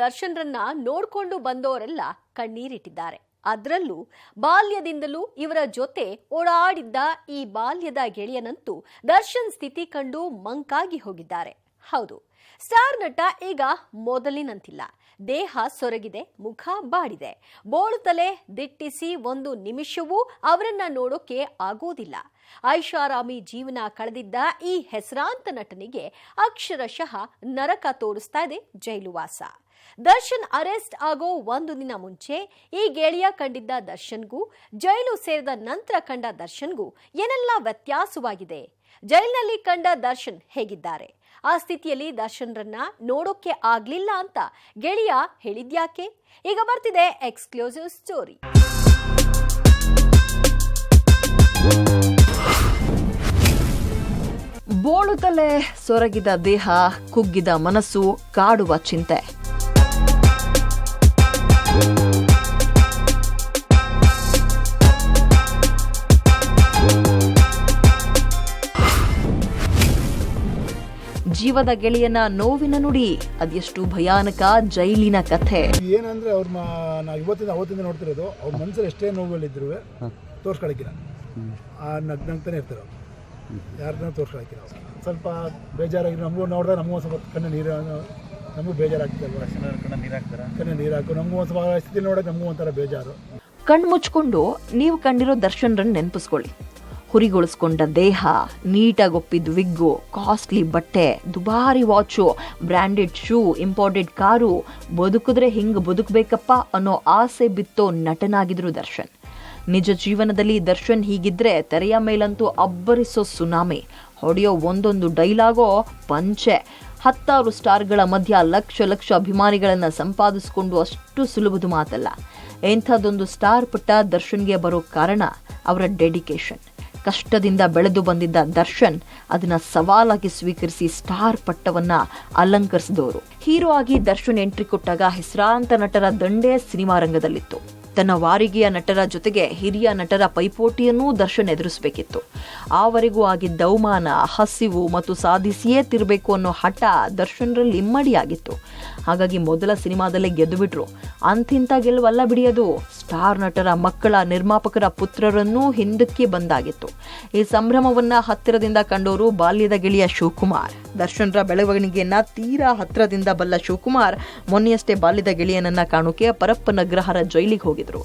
ದರ್ಶನ್ರನ್ನ ನೋಡ್ಕೊಂಡು ಬಂದವರೆಲ್ಲ ಕಣ್ಣೀರಿಟ್ಟಿದ್ದಾರೆ. ಅದರಲ್ಲೂ ಬಾಲ್ಯದಿಂದಲೂ ಇವರ ಜೊತೆ ಓಡಾಡಿದ್ದ ಈ ಬಾಲ್ಯದ ಗೆಳೆಯನಂತೂ ದರ್ಶನ್ ಸ್ಥಿತಿ ಕಂಡು ಮಂಕಾಗಿ ಹೋಗಿದ್ದಾರೆ. ಹೌದು, ಸ್ಟಾರ್ ನಟ ಈಗ ಮೊದಲಿನಂತಿಲ್ಲ. ದೇಹ ಸೊರಗಿದೆ, ಮುಖ ಬಾಡಿದೆ. ಬೋಳುತ್ತಲೇ ದಿಟ್ಟಿಸಿ ಒಂದು ನಿಮಿಷವೂ ಅವರನ್ನ ನೋಡೋಕೆ ಆಗೋದಿಲ್ಲ. ಐಷಾರಾಮಿ ಜೀವನ ಕಳೆದಿದ್ದ ಈ ಹೆಸರಾಂತ ನಟನಿಗೆ ಅಕ್ಷರಶಃ ನರಕ ತೋರಿಸ್ತಾ ಇದೆ ಜೈಲುವಾಸ. ದರ್ಶನ್ ಅರೆಸ್ಟ್ ಆಗೋ ಒಂದು ದಿನ ಮುಂಚೆ ಈ ಗೆಳೆಯ ಕಂಡಿದ್ದ ದರ್ಶನ್ಗೂ ಜೈಲು ಸೇರಿದ ನಂತರ ಕಂಡ ದರ್ಶನ್ಗೂ ಏನೆಲ್ಲ ವ್ಯತ್ಯಾಸವಾಗಿದೆ? ಜೈಲಿನಲ್ಲಿ ಕಂಡ ದರ್ಶನ್ ಹೇಗಿದ್ದಾರೆ? ಆ ಸ್ಥಿತಿಯಲ್ಲಿ ದರ್ಶನ್ರನ್ನ ನೋಡೋಕೆ ಆಗ್ಲಿಲ್ಲ ಅಂತ ಗೆಳೆಯ ಹೇಳಿದ್ಯಾಕೆ? ಈಗ ಬರ್ತಿದೆ ಎಕ್ಸ್ಕ್ಲೂಸಿವ್ ಸ್ಟೋರಿ. ಬೋಳುತ್ತಲೇ ಸೊರಗಿದ ದೇಹ, ಕುಗ್ಗಿದ ಮನಸ್ಸು, ಕಾಡುವ ಚಿಂತೆ. ಜೀವದ ಗೆಳೆಯನ ನೋವಿನ ನುಡಿ ಅದೆಷ್ಟು ಭಯಾನಕ ಜೈಲಿನ ಕಥೆ. ಏನಂದ್ರೆ ಅವ್ರ ನಾವು ಇವತ್ತಿಂದ ಅವತ್ತಿಂದ ನೋಡ್ತಿರೋದು ಅವ್ರ ಮನ್ಸಲ್ಲಿ ಎಷ್ಟೇ ನೋವುಗಳಿದ್ರು ತೋರ್ಸ್ಕೊಳಕ್ಕಿಲ್ಲ. ಆ ನಗ್ ನಗ್ತಾನೆ ಇರ್ತಾರೆ ಯಾರನ್ನ ತೋರ್ಸ್ಕೊಳಕ್ಕಿಲ್ಲ ಸ್ವಲ್ಪ ಬೇಜಾರಾಗಿ ನಮಗೂ ನೋಡಿದ್ರೆ ನಮಗೂ ಸ್ವಲ್ಪ ಕಣ್ಣು ನೀರು ನಮಗೂ ಬೇಜಾರಾಗ್ತಿದೆ ಕಣ್ಣು ನೀರು ಹಾಕು ನಮಗೂ ಒಂದು ಸ್ವಲ್ಪ ಸ್ಥಿತಿ ನೋಡೋಕೆ ನಮಗೂ ಒಂಥರ ಬೇಜಾರು. ಕಣ್ಮುಚ್ಕೊಂಡು ನೀವು ಕಂಡಿರೋ ದರ್ಶನ್ರನ್ನ ನೆನಪಿಸ್ಕೊಳ್ಳಿ. ಹುರಿಗೊಳಿಸ್ಕೊಂಡ ದೇಹ ನೀಟಾಗಿ ಒಪ್ಪಿದ ವಿಗ್ಗು, ಕಾಸ್ಟ್ಲಿ ಬಟ್ಟೆ, ದುಬಾರಿ watch branded shoe, imported car, ಬದುಕಿದ್ರೆ ಹಿಂಗೆ ಬದುಕಬೇಕಪ್ಪ ಅನ್ನೋ ಆಸೆ ಬಿತ್ತೋ ನಟನಾಗಿದ್ರು ದರ್ಶನ್. ನಿಜ ಜೀವನದಲ್ಲಿ ದರ್ಶನ್ ಹೀಗಿದ್ರೆ ತೆರೆಯ ಮೇಲಂತೂ ಅಬ್ಬರಿಸೋ ಸುನಾಮಿ. ಹೊಡೆಯೋ ಒಂದೊಂದು ಡೈಲಾಗೋ ಪಂಚೆ. ಹತ್ತಾರು ಸ್ಟಾರ್ಗಳ ಮಧ್ಯ ಲಕ್ಷ ಲಕ್ಷ ಅಭಿಮಾನಿಗಳನ್ನು ಸಂಪಾದಿಸ್ಕೊಂಡು ಅಷ್ಟು ಸುಲಭದ ಮಾತಲ್ಲ. ಎಂಥದ್ದೊಂದು ಸ್ಟಾರ್ ಪುಟ್ಟ ದರ್ಶನ್ಗೆ ಬರೋ ಕಾರಣ ಅವರ ಡೆಡಿಕೇಶನ್ ಕಷ್ಟದಿಂದ ಬೆಳೆದು ಬಂದಿದ್ದ ದರ್ಶನ್ ಅದನ್ನ ಸವಾಲಾಗಿ ಸ್ವೀಕರಿಸಿ ಸ್ಟಾರ್ ಪಟ್ಟವನ್ನ ಅಲಂಕರಿಸಿದವರು. ಹೀರೋ ಆಗಿ ದರ್ಶನ್ ಎಂಟ್ರಿ ಕೊಟ್ಟಾಗ ಹೆಸರಾಂತ ನಟರ ದಂಡೇ ಸಿನಿಮಾ ರಂಗದಲ್ಲಿತ್ತು. ತನ್ನ ವಾರಿಗೆಯ ನಟರ ಜೊತೆಗೆ ಹಿರಿಯ ನಟರ ಪೈಪೋಟಿಯನ್ನೂ ದರ್ಶನ್ ಎದುರಿಸಬೇಕಿತ್ತು. ಆವರೆಗೂ ಆಗಿದ್ದ ಅವಮಾನ ಹಸಿವು ಮತ್ತು ಸಾಧಿಸಿಯೇ ತಿರಬೇಕು ಅನ್ನೋ ಹಠ ದರ್ಶನ್ರಲ್ಲಿ ಇಮ್ಮಡಿಯಾಗಿತ್ತು. ಹಾಗಾಗಿ ಮೊದಲ ಸಿನಿಮಾದಲ್ಲೇ ಗೆದ್ದುಬಿಟ್ರು. ಅಂತಿಂತ ಗೆಲುವಲ್ಲ ಬಿಡಿಯೋದು. ಸ್ಟಾರ್ ನಟರ ಮಕ್ಕಳ ನಿರ್ಮಾಪಕರ ಪುತ್ರರನ್ನೂ ಹಿಂದಕ್ಕೆ ಬಂದಾಗಿತ್ತು. ಈ ಸಂಭ್ರಮವನ್ನು ಹತ್ತಿರದಿಂದ ಕಂಡವರು ಬಾಲ್ಯದ ಗೆಳೆಯ ಶಿವಕುಮಾರ್. ದರ್ಶನ್ರ ಬೆಳವಣಿಗೆಯನ್ನ ತೀರಾ ಹತ್ತಿರದಿಂದ ಬಲ್ಲ ಶಿವಕುಮಾರ್ ಮೊನ್ನೆಯಷ್ಟೇ ಬಾಲ್ಯದ ಗೆಳೆಯನನ್ನ ಕಾಣೋಕೆ ಪರಪ್ಪನ ಗ್ರಹರ ಜೈಲಿಗೆ ಹೋಗಿದ್ರು.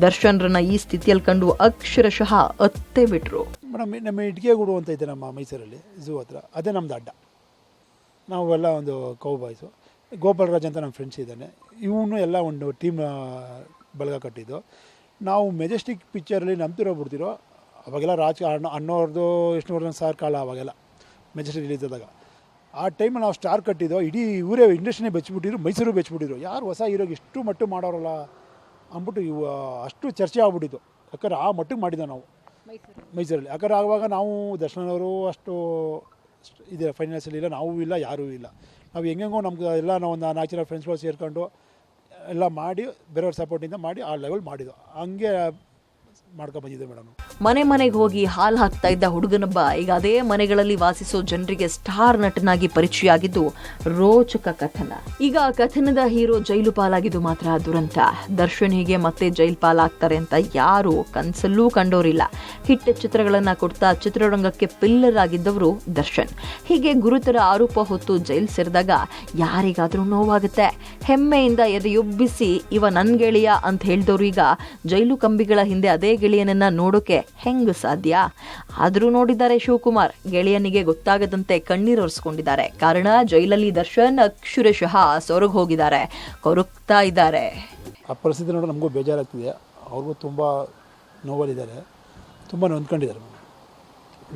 ದರ್ಶನ್ರನ್ನ ಈ ಸ್ಥಿತಿಯಲ್ಲಿ ಕಂಡು ಅಕ್ಷರಶಃ ಅತ್ತೆ ಬಿಟ್ರು. ಮೇಡಮ್, ನಮ್ಮ ಇಟ್ಗೆಗೂಡು ಅಂತ ಇದೆ ನಮ್ಮ ಮೈಸೂರಲ್ಲಿ, ಝೂ ಹತ್ರ. ಅದೇ ನಮ್ದು ಅಡ್ಡ. ನಾವೆಲ್ಲ ಒಂದು ಕೌ ಬಾಯ್ಸು ಗೋಪಾಲರಾಜ್ ಅಂತ ನಮ್ಮ ಫ್ರೆಂಡ್ಸ್ ಇದ್ದಾನೆ. ಇವನು ಎಲ್ಲ ಒಂದು ಟೀಮ್ ಬಳಗ ಕಟ್ಟಿದ್ದು. ನಾವು ಮೆಜೆಸ್ಟಿಕ್ ಪಿಕ್ಚರಲ್ಲಿ ನಂಬ್ತಿರೋ ಬಿಡ್ತಿರೋ, ಅವಾಗೆಲ್ಲ ರಾಜ್ ಅಣ್ಣ ಅಣ್ಣವ್ರದ್ದು ವಿಷ್ಣುವರ್ಧನ್ ಸಾರ್ ಕಾಲ ಅವಾಗೆಲ್ಲ. ಮೆಜೆಸ್ಟಿಕ್ ರಿಲೀಸ್ ಆದಾಗ. ಆ ಟೈಮಲ್ಲಿ ನಾವು ಸ್ಟಾರ್ ಕಟ್ಟಿದ್ದೋ ಇಡೀ ಇವರೇ ಇಂಡಸ್ಟ್ರಿನೇ ಬೆಚ್ಚಿಬಿಟ್ಟಿದ್ರು ಮೈಸೂರು ಬೆಚ್ಚಿಬಿಟ್ಟಿದ್ರು ಯಾರು ಹೊಸ ಹೀರೋಗೆ ಇಷ್ಟು ಮಟ್ಟು ಮಾಡೋರಲ್ಲ ಅಂದ್ಬಿಟ್ಟು ಇವು ಅಷ್ಟು ಚರ್ಚೆ ಆಗ್ಬಿಟ್ಟಿತ್ತು. ಯಾಕಂದ್ರೆ ಆ ಮಟ್ಟಿಗೆ ಮಾಡಿದ್ದೋ ನಾವು. ಮೈಸೂರಲ್ಲಿ. ಯಾಕಂದ್ರೆ ಆವಾಗ ನಾವು ದರ್ಶನವರು ಅಷ್ಟು ಇದೆ ಫೈನಾನ್ಸಲ್ಲಿ ಇಲ್ಲ ನಾವು ಇಲ್ಲ ಯಾರೂ ಇಲ್ಲ. ನಾವು ಹೆಂಗೆಂಗೋ ನಮ್ಗೆ ಎಲ್ಲ ನಾವು ಒಂದು ನಾಲ್ಕು ಜನ ಫ್ರೆಂಡ್ಸ್ಗಳು ಸೇರ್ಕೊಂಡು ಎಲ್ಲ ಮಾಡಿ ಬೇರೆಯವ್ರ ಸಪೋರ್ಟಿಂದ ಮಾಡಿ ಆ ಲೆವೆಲ್ ಮಾಡಿದ್ದು. ಹಂಗೆ ಮಾಡ್ಕೊಂಡು ಬಂದಿದ್ದೆ ಮೇಡಮ್ ಮನೆ ಮನೆಗೆ ಹೋಗಿ ಹಾಲು ಹಾಕ್ತಾ ಇದ್ದ ಹುಡುಗನೊಬ್ಬ ಈಗ ಅದೇ ಮನೆಗಳಲ್ಲಿ ವಾಸಿಸೋ ಜನರಿಗೆ ಸ್ಟಾರ್ ನಟನಾಗಿ ಪರಿಚಯ ಆಗಿದ್ದು ರೋಚಕ ಕಥನ. ಈಗ ಕಥನದ ಹೀರೋ ಜೈಲು ಪಾಲಾಗಿದ್ದು ಮಾತ್ರ ದುರಂತ. ದರ್ಶನ್ ಹೀಗೆ ಮತ್ತೆ ಜೈಲು ಪಾಲಾಗ್ತಾರೆ ಅಂತ ಯಾರು ಕನ್ಸಲ್ಲೂ ಕಂಡೋರಿಲ್ಲ. ಹಿಟ್ಟ ಚಿತ್ರಗಳನ್ನ ಕೊಡ್ತಾ ಚಿತ್ರರಂಗಕ್ಕೆ ಪಿಲ್ಲರ್ ಆಗಿದ್ದವರು ದರ್ಶನ್. ಹೀಗೆ ಗುರುತರ ಆರೋಪ ಹೊತ್ತು ಜೈಲು ಸೇರಿದಾಗ ಯಾರಿಗಾದ್ರೂ ನೋವಾಗುತ್ತೆ. ಹೆಮ್ಮೆಯಿಂದ ಎದೆಯೊಬ್ಬಿಸಿ, ಇವ ನನ್ ಗೆಳೆಯ ಅಂತ ಹೇಳಿದವರು ಈಗ ಜೈಲು ಕಂಬಿಗಳ ಹಿಂದೆ ಅದೇ ಗೆಳೆಯನನ್ನ ನೋಡೋಕೆ ಹೆಂಗ್ ಸಾಧ್ಯ ಆದರೂ ನೋಡಿದ್ದಾರೆ ಶಿವಕುಮಾರ್. ಗೆಳೆಯನಿಗೆ ಗೊತ್ತಾಗದಂತೆ ಕಣ್ಣೀರೊರೆಸ್ಕೊಂಡಿದ್ದಾರೆ ಕಾರಣ, ಜೈಲಲ್ಲಿ ದರ್ಶನ್, ಅಕ್ಷರಶಃ ಸೊರಗ್ ಹೋಗಿದ್ದಾರೆ. ಕೊರಗ್ತಾ ಇದ್ದಾರೆ. ಆ ಪರಿಸ್ಥಿತಿ ನೋಡಿ ನಮಗೂ ಬೇಜಾರಾಗ್ತಿದೆ. ಅವ್ರಿಗೂ ತುಂಬ ನೋವಲ್ಲಿದ್ದಾರೆ. ತುಂಬ ನೊಂದ್ಕೊಂಡಿದ್ದಾರೆ.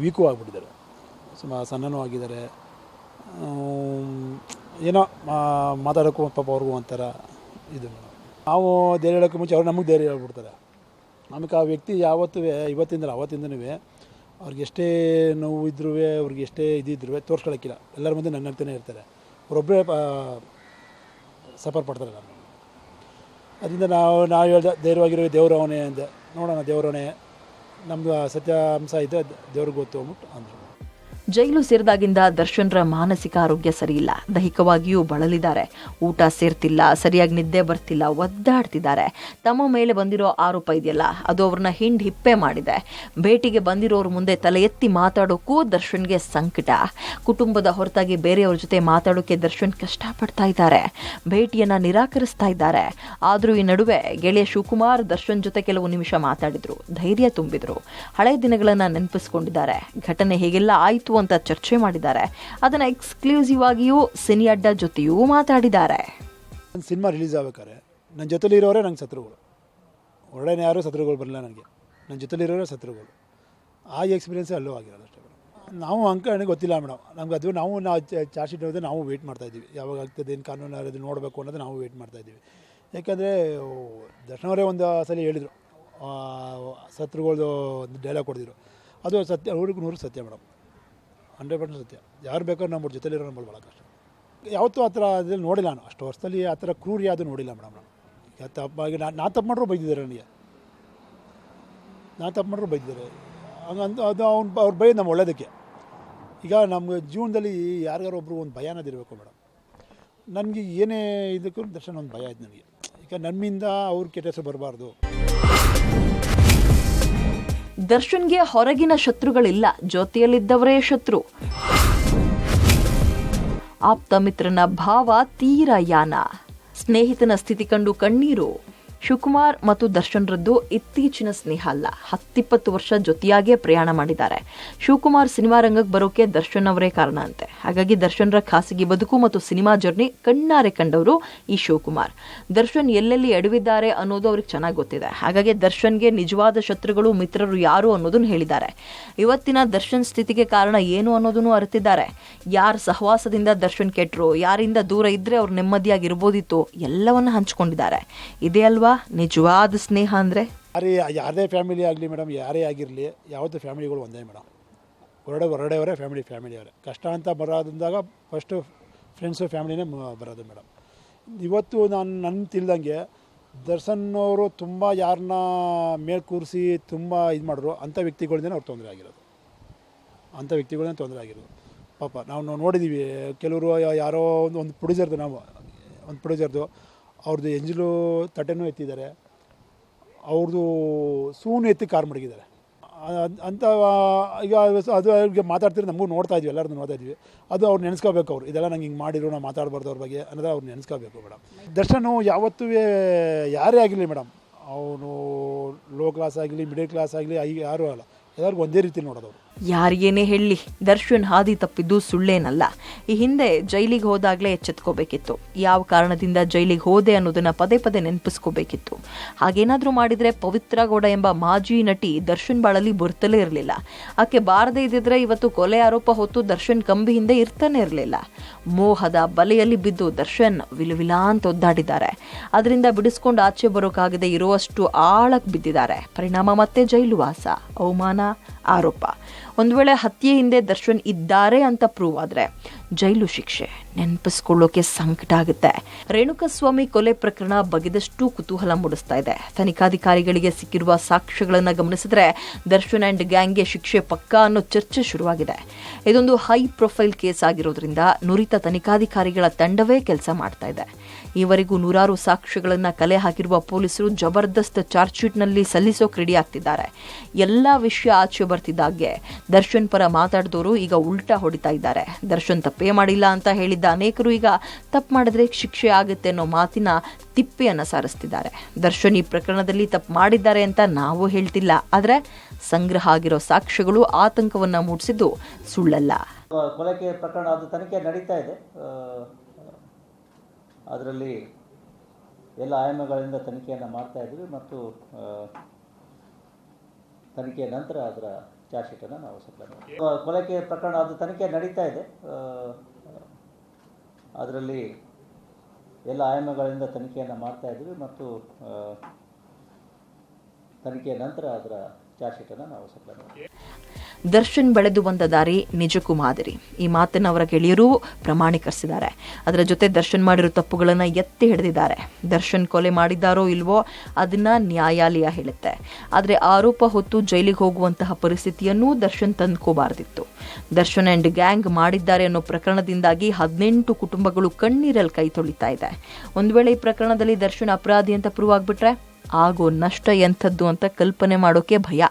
ವೀಕು ಆಗಿಬಿಟ್ಟಿದ್ದಾರೆ. ಸುಮ್ಮ ಸಣ್ಣನೂ ಆಗಿದ್ದಾರೆ. ಏನೋ ಮಾತಾಡೋಕ್ಕೂ ಪಾಪ ಅವ್ರಿಗೂ ಒಂಥರ ಇದು. ನಾವು ಧೈರ್ಯ ಹೇಳೋಕ್ಕೆ ಮುಂಚೆ ಅವ್ರು ನಮಗೆ ಧೈರ್ಯ ಹೇಳ್ಬಿಡ್ತಾರೆ. ನಮಗೆ ಆ ವ್ಯಕ್ತಿ ಯಾವತ್ತೂ ಇವತ್ತಿಂದ ಅವತ್ತಿಂದನೂ ಅವ್ರಿಗೆ ಎಷ್ಟೇ ನೋವು ಇದ್ರೂ ಅವ್ರಿಗೆ ಎಷ್ಟೇ ಇದಿದ್ರು ತೋರ್ಸ್ಕೊಳಕ್ಕಿಲ್ಲ. ಎಲ್ಲರ ಮುಂದೆ ನನ್ನಗ್ತಾನೆ ಇರ್ತಾರೆ. ಅವರೊಬ್ಬರೇ ಸಫರ್ ಪಡ್ತಾರೆ ನಾನು ಅದರಿಂದ ನಾವು ನಾವು ಹೇಳ್ದೆ ಧೈರ್ಯವಾಗಿರೋ ದೇವ್ರವನೇ ಅಂದೆ. ನೋಡೋಣ, ದೇವ್ರವನೇ. ನಮ್ಮದು ಸತ್ಯಾಂಶ ಇದೆ, ದೇವ್ರಿಗೆ ಗೊತ್ತು ಅಂದ್ಬಿಟ್ಟು ಅಂದರು. ಜೈಲು ಸೇರಿದಾಗಿಂದ ದರ್ಶನ್ರ ಮಾನಸಿಕ ಆರೋಗ್ಯ ಸರಿಯಿಲ್ಲ. ದೈಹಿಕವಾಗಿಯೂ ಬಳಲಿದ್ದಾರೆ. ಊಟ ಸೇರ್ತಿಲ್ಲ, ಸರಿಯಾಗಿ ನಿದ್ದೆ ಬರ್ತಿಲ್ಲ, ಒದ್ದಾಡ್ತಿದ್ದಾರೆ. ತಮ್ಮ ಮೇಲೆ ಬಂದಿರೋ ಆರೋಪ ಇದೆಯಲ್ಲ, ಅದು ಅವ್ರನ್ನ ಹಿಂಡ್ ಹಿಪ್ಪೆ ಮಾಡಿದೆ. ಭೇಟಿಗೆ ಬಂದಿರೋರ ಮುಂದೆ ತಲೆ ಎತ್ತಿ ಮಾತಾಡೋಕ್ಕೂ ದರ್ಶನ್ಗೆ ಸಂಕಟ. ಕುಟುಂಬದ ಹೊರತಾಗಿ ಬೇರೆಯವ್ರ ಜೊತೆ ಮಾತಾಡೋಕೆ ದರ್ಶನ್ ಕಷ್ಟಪಡ್ತಾ ಇದ್ದಾರೆ. ಭೇಟಿಯನ್ನ ನಿರಾಕರಿಸ್ತಾ ಇದ್ದಾರೆ. ಆದ್ರೂ ಈ ನಡುವೆ ಗೆಳೆಯ ಶಿವಕುಮಾರ್ ದರ್ಶನ್ ಜೊತೆ ಕೆಲವು ನಿಮಿಷ ಮಾತಾಡಿದ್ರು. ಧೈರ್ಯ ತುಂಬಿದ್ರು. ಹಳೆ ದಿನಗಳನ್ನ ನೆನಪಿಸ್ಕೊಂಡಿದ್ದಾರೆ. ಘಟನೆ ಹೇಗೆಲ್ಲ ಆಯ್ತು ಅಂತ ಚರ್ಚೆ ಮಾಡಿದ್ದಾರೆ. ಅದನ್ನ ಎಕ್ಸ್ಕ್ಲೂಸಿವ್ ಆಗಿಯೂ ಸಿನಿ ಅಡ್ಡ ಜೊತೆಯೂ ಮಾತಾಡಿದ್ದಾರೆ. ಸಿನಿಮಾ ರಿಲೀಸ್ ಆಗ್ಬೇಕಾದ್ರೆ ನನ್ನ ಜೊತೆಲಿರೋರೇ ನಂಗೆ ಶತ್ರುಗಳು. ಒಳ್ಳೆಯ ಯಾರೂ ಶತ್ರುಗಳು ಬರಲಿಲ್ಲ ನನಗೆ. ನನ್ನ ಜೊತೆಲಿರೋರೇ ಶತ್ರುಗಳು. ಆ ಎಕ್ಸ್ಪೀರಿಯನ್ಸೇ ಅಲ್ಲೂ ಆಗಿರೋದು ಅಷ್ಟೇ ನಾವು ನಾವು ನನಗೆ ಗೊತ್ತಿಲ್ಲ ಮೇಡಮ್. ನಮ್ಗೆ ಅದು ನಾವು ನಾವು ಚಾರ್ಜ್ ಶೀಟ್ ಹೋದ್ರೆ ನಾವು ವೆಯ್ಟ್ ಮಾಡ್ತಾಯಿದ್ದೀವಿ ಯಾವಾಗ ಆಗ್ತದೆ, ಏನು ಕಾನೂನು ಅದು ನೋಡಬೇಕು ಅನ್ನೋದು ನಾವು ವೆಯ್ಟ್ ಮಾಡ್ತಾಯಿದ್ದೀವಿ ಯಾಕಂದರೆ ದರ್ಶನ್ ಅವರೇ ಒಂದು ಸಲ ಹೇಳಿದರು. ಶತ್ರುಗಳದು ಡೈಲಾಗ್ ಕೊಡಿದ್ರು ಅದು ಸತ್ಯ ನೂರಕ್ಕೆ ನೂರು ಸತ್ಯ ಮೇಡಮ್. ಹಂಡ್ರೆಡ್ ಪರ್ಸೆಂಟ್ ಸತ್ಯ. ಯಾರು ಬೇಕಾದ್ರೂ ನಮ್ಮ ಜೊತೆಲಿರೋ ನಮ್ಮ ಭಾಳ ಕಷ್ಟ ಯಾವತ್ತೂ ಆ ಥರ ಅದ್ರಲ್ಲಿ ನೋಡಿಲ್ಲ ನಾನು. ಅಷ್ಟು ವರ್ಷದಲ್ಲಿ ಆ ಥರ ಕ್ರೂರಿ ಯಾವುದು ನೋಡಿಲ್ಲ ಮೇಡಮ್ ನಾನು. ಈಗ ತಪ್ಪಾಗಿ ನಾನು ನಾ ತಪ್ಪು ಮಾಡ್ರು ಬೈದಿದ್ದಾರೆ ನನಗೆ. ನಾ ತಪ್ಪು ಮಾಡ್ರು ಬೈದಿದ್ದಾರೆ. ಹಂಗಂತ ಅದು ಅವ್ನು ಅವ್ರು ಭಯ ನಮ್ಮ ಒಳ್ಳೇದಕ್ಕೆ. ಈಗ ನಮ್ಮ ಜೀವನದಲ್ಲಿ ಯಾರಿಗಾರು ಒಬ್ಬರು ಒಂದು ಭಯ ಅನ್ನೋದಿರಬೇಕು ಮೇಡಮ್. ನನಗೆ ಏನೇ ಇದಕ್ಕೂ ದರ್ಶನ ಒಂದು ಭಯ ಆಯ್ತು ನನಗೆ. ಈಗ ನಮ್ಮಿಂದ ಅವ್ರ ಕೆಟ್ಟ ಹೆಸರು ಬರಬಾರ್ದು. ದರ್ಶನ್ಗೆ ಹೊರಗಿನ ಶತ್ರುಗಳಿಲ್ಲ. ಜೊತೆಯಲ್ಲಿದ್ದವರೇ ಶತ್ರು. ಆಪ್ತ ಮಿತ್ರನ ಭಾವ ತೀರ ಯಾನ. ಸ್ನೇಹಿತನ ಸ್ಥಿತಿ ಕಂಡು ಕಣ್ಣೀರು. ಶಿವಕುಮಾರ್ ಮತ್ತು ದರ್ಶನ್ರದ್ದು ಇತ್ತೀಚಿನ ಸ್ನೇಹ ಅಲ್ಲ. ಹತ್ತಿಪ್ಪತ್ತು ವರ್ಷ ಜೊತೆಯಾಗೇ ಪ್ರಯಾಣ ಮಾಡಿದ್ದಾರೆ. ಶಿವಕುಮಾರ್ ಸಿನಿಮಾ ರಂಗಕ್ಕೆ ಬರೋಕೆ ದರ್ಶನ್ ಅವರೇ ಕಾರಣ ಅಂತೆ. ಹಾಗಾಗಿ ದರ್ಶನ್ರ ಖಾಸಗಿ ಬದುಕು ಮತ್ತು ಸಿನಿಮಾ ಜರ್ನಿ ಕಣ್ಣಾರೆ ಕಂಡವರು ಈ ಶಿವಕುಮಾರ್. ದರ್ಶನ್ ಎಲ್ಲೆಲ್ಲಿ ಎಡವಿದ್ದಾರೆ ಅನ್ನೋದು ಅವ್ರಿಗೆ ಚೆನ್ನಾಗಿ ಗೊತ್ತಿದೆ. ಹಾಗಾಗಿ ದರ್ಶನ್ಗೆ ನಿಜವಾದ ಶತ್ರುಗಳು, ಮಿತ್ರರು ಯಾರು ಅನ್ನೋದನ್ನು ಹೇಳಿದ್ದಾರೆ. ಇವತ್ತಿನ ದರ್ಶನ್ ಸ್ಥಿತಿಗೆ ಕಾರಣ ಏನು ಅನ್ನೋದನ್ನು ಅರಿತಿದ್ದಾರೆ. ಯಾರ ಸಹವಾಸದಿಂದ ದರ್ಶನ್ ಕೆಟ್ಟರು ಯಾರಿಂದ ದೂರ ಇದ್ರೆ ಅವ್ರು ನೆಮ್ಮದಿಯಾಗಿರ್ಬೋದಿತ್ತು, ಎಲ್ಲವನ್ನ ಹಂಚಿಕೊಂಡಿದ್ದಾರೆ. ಇದೇ ಅಲ್ವಾ? ನಿಜವಾದ ಸ್ನೇಹ ಅಂದ್ರೆ? ಯಾರೇ ಯಾರದೇ ಫ್ಯಾಮಿಲಿ ಆಗಲಿ ಮೇಡಮ್ ಯಾರೇ ಆಗಿರಲಿ ಯಾವತ್ತೂ ಫ್ಯಾಮಿಲಿಗಳು ಒಂದೇ ಮೇಡಮ್ ಹೊರಡೆ, ಹೊರಡೆಯವರೇ ಫ್ಯಾಮಿಲಿ ಫ್ಯಾಮಿಲಿ ಫ್ಯಾಮಿಲಿಯವರೇ ಕಷ್ಟ ಅಂತ ಬರೋದಿಂದಾಗ ಫಸ್ಟು ಫ್ರೆಂಡ್ಸು ಫ್ಯಾಮಿಲಿನೇ ಬರೋದು ಮೇಡಮ್ ಇವತ್ತು ನಾನು ನನ್ನ ತಿಳಿದಂಗೆ ದರ್ಶನ್ ಅವರು ತುಂಬ ಯಾರನ್ನ ಮೇಲೆ ಕೂರಿಸಿ ತುಂಬ ಇದು ಮಾಡಿದ್ರು. ಅಂಥ ವ್ಯಕ್ತಿಗಳಿಂದ ಅವ್ರು ತೊಂದರೆ ಆಗಿರೋದು. ಅಂಥ ವ್ಯಕ್ತಿಗಳಿಂದ ತೊಂದರೆ ಆಗಿರೋದು. ಪಾಪ, ನಾವು ನಾವು ನೋಡಿದ್ದೀವಿ ಕೆಲವರು ಯಾರೋ ಒಂದು ಒಂದು ಪ್ರೊಡ್ಯೂಸರ್ದು ನಾವು, ಒಂದು ಪ್ರೊಡ್ಯೂಸರ್ದು ಅವ್ರದ್ದು ಎಂಜಲು ತಟೆನೂ ಎತ್ತಿದ್ದಾರೆ. ಅವ್ರದ್ದು ಸೂನು ಎತ್ತಿ ಕಾರ್ ಮಡಗಿದ್ದಾರೆ. ಅಂತ ಈಗ ಅದು ಅವ್ರಿಗೆ ಮಾತಾಡ್ತಿರೋ ನಮಗೂ ನೋಡ್ತಾ ಇದ್ವಿ, ಎಲ್ಲರನ್ನೂ ನೋಡ್ತಾ ಇದ್ವಿ. ಅದು ಅವ್ರು ನೆನೆಸ್ಕೋಬೇಕು ಅವ್ರು. ಇದೆಲ್ಲ ನಂಗೆ ಹಿಂಗೆ ಮಾಡಿದ್ರು ನಾವು ಮಾತಾಡಬಾರ್ದು ಅವ್ರ ಬಗ್ಗೆ ಅನ್ನೋದು ಅವ್ರು ನೆನೆಸ್ಕೋಬೇಕು ಮೇಡಮ್ ದರ್ಶನು ಯಾವತ್ತೂ ಯಾರೇ ಆಗಲಿ ಮೇಡಮ್ ಅವನು ಲೋ ಕ್ಲಾಸ್ ಆಗಲಿ, ಮಿಡಲ್ ಕ್ಲಾಸ್ ಆಗಲಿ ಯಾರೂ ಅಲ್ಲ. ಎಲ್ಲರಿಗೂ ಒಂದೇ ರೀತಿ ನೋಡೋದು ಅವರು ಯಾರಿಗೇನೇ ಹೇಳಿ, ದರ್ಶನ್ ಹಾದಿ ತಪ್ಪಿದ್ದು ಸುಳ್ಳೇನಲ್ಲ. ಈ ಹಿಂದೆ ಜೈಲಿಗೆ ಹೋದಾಗಲೇ ಎಚ್ಚೆತ್ಕೋಬೇಕಿತ್ತು. ಯಾವ ಕಾರಣದಿಂದ ಜೈಲಿಗೆ ಹೋದೆ ಅನ್ನೋದನ್ನ ಪದೇ ಪದೇ ನೆನಪಿಸ್ಕೋಬೇಕಿತ್ತು. ಹಾಗೇನಾದ್ರೂ ಮಾಡಿದ್ರೆ ಪವಿತ್ರ ಗೌಡ ಎಂಬ ಮಾಜಿ ನಟಿ ದರ್ಶನ್ ಬಾಳಲ್ಲಿ ಬರ್ತಲೇ ಇರಲಿಲ್ಲ. ಆಕೆ ಬಾರದೇ ಇದ್ದಿದ್ರೆ ಇವತ್ತು ಕೊಲೆ ಆರೋಪ ಹೊತ್ತು ದರ್ಶನ್ ಕಂಬಿ ಹಿಂದೆ ಇರ್ತಾನೆ ಇರಲಿಲ್ಲ. ಮೋಹದ ಬಲೆಯಲ್ಲಿ ಬಿದ್ದು ದರ್ಶನ್ ವಿಲುವಿಲ ಅಂತ ಒದ್ದಾಡಿದ್ದಾರೆ. ಅದರಿಂದ ಬಿಡಿಸ್ಕೊಂಡು ಆಚೆ ಬರೋಕ್ಕಾಗದೆ ಇರುವಷ್ಟು ಆಳಕ್ಕೆ ಬಿದ್ದಿದ್ದಾರೆ. ಪರಿಣಾಮ ಮತ್ತೆ ಜೈಲು ವಾಸ, ಅವಮಾನ, ಆರೋಪ. ಒಂದು ವೇಳೆ ಹತ್ಯೆ ಹಿಂದೆ ದರ್ಶನ್ ಇದ್ದಾರೆ ಅಂತ ಪ್ರೂವ್ ಆದರೆ ಜೈಲು ಶಿಕ್ಷೆ. ನೆನಪಿಸ್ಕೊಳ್ಳೋಕೆ ಸಂಕಟ ಆಗುತ್ತೆ. ರೇಣುಕಸ್ವಾಮಿ ಕೊಲೆ ಪ್ರಕರಣ ಬಗೆದಷ್ಟು ಕುತೂಹಲ ಮೂಡಿಸ್ತಾ ಇದೆ. ತನಿಖಾಧಿಕಾರಿಗಳಿಗೆ ಸಿಕ್ಕಿರುವ ಸಾಕ್ಷ್ಯಗಳನ್ನು ಗಮನಿಸಿದ್ರೆ ದರ್ಶನ್ ಅಂಡ್ ಗ್ಯಾಂಗ್ಗೆ ಶಿಕ್ಷೆ ಪಕ್ಕಾ ಅನ್ನೋ ಚರ್ಚೆ ಶುರುವಾಗಿದೆ. ಇದೊಂದು ಹೈ ಪ್ರೊಫೈಲ್ ಕೇಸ್ ಆಗಿರೋದ್ರಿಂದ ನುರಿತ ತನಿಖಾಧಿಕಾರಿಗಳ ತಂಡವೇ ಕೆಲಸ ಮಾಡ್ತಾ ಇದೆ. ಈವರೆಗೂ ನೂರಾರು ಸಾಕ್ಷ್ಯಗಳನ್ನು ಕಲೆ ಹಾಕಿರುವ ಪೊಲೀಸರು ಜಬರ್ದಸ್ತ್ ಚಾರ್ಜ್ ಶೀಟ್ನಲ್ಲಿ ಸಲ್ಲಿಸೋಕೆ ರೆಡಿ ಆಗ್ತಿದ್ದಾರೆ. ಎಲ್ಲ ವಿಷಯ ಆಚೆ ಬರ್ತಿದ್ದಾಗೆ ದರ್ಶನ್ ಪರ ಮಾತಾಡಿದವರು ಈಗ ಉಲ್ಟಾ ಹೊಡಿತಾ ಇದ್ದಾರೆ. ದರ್ಶನ್ ತಪ್ಪೇ ಮಾಡಿಲ್ಲ ಅಂತ ಹೇಳಿದ್ದ ಅನೇಕರು ಈಗ ತಪ್ಪು ಮಾಡಿದ್ರೆ ಶಿಕ್ಷೆ ಆಗುತ್ತೆ ಅನ್ನೋ ಮಾತಿನ ತಿಪ್ಪೆಯನ್ನು ಸಾರಿಸ್ತಿದ್ದಾರೆ. ದರ್ಶನ್ ಈ ಪ್ರಕರಣದಲ್ಲಿ ತಪ್ಪು ಮಾಡಿದ್ದಾರೆ ಅಂತ ನಾವು ಹೇಳ್ತಿಲ್ಲ. ಆದರೆ ಸಂಗ್ರಹ ಆಗಿರೋ ಸಾಕ್ಷ್ಯಗಳು ಆತಂಕವನ್ನು ಮೂಡಿಸಿದ್ದು ಸುಳ್ಳಲ್ಲ. ಕೊಲೆಗೆ ಪ್ರಕರಣ ಅದು ತನಿಖೆ ನಡೀತಾ ಇದೆ. ಅದರಲ್ಲಿ ಎಲ್ಲ ಆಯಾಮಗಳಿಂದ ತನಿಖೆಯನ್ನು ಮಾಡ್ತಾ ಇದ್ದೀವಿ ಮತ್ತು ತನಿಖೆಯ ನಂತರ ಅದರ ಚಾರ್ಜ್ ಶೀಟನ್ನು ನಾವು ಮಾಡ್ತೀವಿ. ಕೊಲೆಗೆ ಪ್ರಕರಣ ಅದು ತನಿಖೆ ನಡೀತಾ ಇದೆ. ಅದರಲ್ಲಿ ಎಲ್ಲ ಆಯಾಮಗಳಿಂದ ತನಿಖೆಯನ್ನು ಮಾಡ್ತಾ ಇದ್ದೀವಿ ಮತ್ತು ತನಿಖೆಯ ನಂತರ ಅದರ ಚಾರ್ಜ್ ಶೀಟನ್ನು ನಾವು ಸಪ್ಲೈ ಮಾಡ್ತೀವಿ. ದರ್ಶನ್ ಬೆಳೆದು ಬಂದ ದಾರಿ ನಿಜಕ್ಕೂ ಮಾದರಿ ಈ ಮಾತನ್ನು ಅವರ ಗೆಳೆಯರು ಪ್ರಮಾಣೀಕರಿಸಿದ್ದಾರೆ. ಅದರ ಜೊತೆ ದರ್ಶನ್ ಮಾಡಿರೋ ತಪ್ಪುಗಳನ್ನು ಎತ್ತಿ ಹಿಡಿದಿದ್ದಾರೆ. ದರ್ಶನ್ ಕೊಲೆ ಮಾಡಿದ್ದಾರೋ ಇಲ್ವೋ ಅದನ್ನ ನ್ಯಾಯಾಲಯ ಹೇಳುತ್ತೆ. ಆದರೆ ಆರೋಪ ಹೊತ್ತು ಜೈಲಿಗೆ ಹೋಗುವಂತಹ ಪರಿಸ್ಥಿತಿಯನ್ನು ದರ್ಶನ್ ತಂದ್ಕೋಬಾರ್ದಿತ್ತು. ದರ್ಶನ್ ಅಂಡ್ ಗ್ಯಾಂಗ್ ಮಾಡಿದ್ದಾರೆ ಅನ್ನೋ ಪ್ರಕರಣದಿಂದಾಗಿ ಹದಿನೆಂಟು ಕುಟುಂಬಗಳು ಕಣ್ಣೀರಲ್ಲಿ ಕೈ ತೊಳಿತಾ ಇದೆ. ಒಂದು ವೇಳೆ ಈ ಪ್ರಕರಣದಲ್ಲಿ ದರ್ಶನ್ ಅಪರಾಧಿ ಅಂತ ಪ್ರೂವ್ ಆಗ್ಬಿಟ್ರೆ ಆಗೋ ನಷ್ಟ ಎಂಥದ್ದು ಅಂತ ಕಲ್ಪನೆ ಮಾಡೋಕೆ ಭಯ.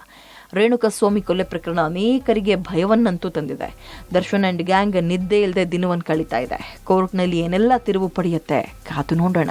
ರೇಣುಕಸ್ವಾಮಿ ಕೊಲೆ ಪ್ರಕರಣ ಅನೇಕರಿಗೆ ಭಯವನ್ನಂತೂ ತಂದಿದೆ. ದರ್ಶನ್ ಅಂಡ್ ಗ್ಯಾಂಗ್ ನಿದ್ದೆ ಇಲ್ಲದೆ ದಿನವನ್ನು ಕಳೀತಾ ಇದೆ. ಕೋರ್ಟ್ನಲ್ಲಿ ಏನೆಲ್ಲ ತಿರುವು ಪಡೆಯುತ್ತೆ ಕಾತು ನೋಡೋಣ.